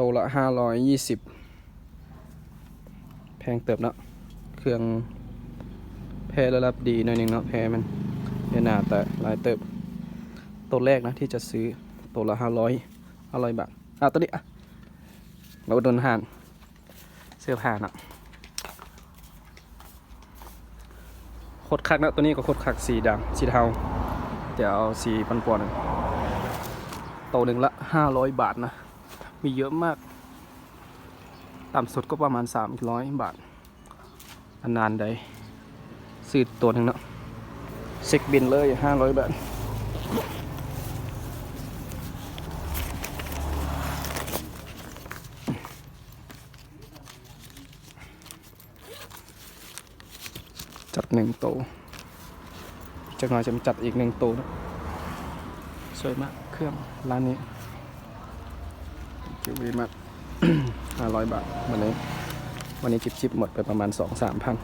โตละห้าร้อยยี่สิบแพงเติบเนาะเครื่องแพรระดับดีหน่อยนึงเนาะแพรมันเนียหนาแต่ลายเติบตัวแรกนะที่จะซื้อตัวละห้าร้อยห้าร้อยบาท อะตัวนี้อะเราโดนหานเสื้อผ้าเนาะโคตรคักนะตัวนี้ก็โคตรคักสีดำสีเทาเดี๋ยวเอาสีปันปอนโตหนึ่งละห้าร้อยบาทนะ มีเยอะมาก ต่ำสุดก็ประมาณสามร้อยบาทอันนานใดซื้อตัวหนึ่งเนาะเซ็กบินเลยห้าร้อยบาทจัดหนึ่งโตวจะหน่อยจะมาจัดอีกหนึ่งโตวนะสวยมากเครื่องร้านนี้ จิวเวมากห้าร้อยบาท วันนี้ วันนี้ชิปชิปหมดไปประมาณสองสามพัน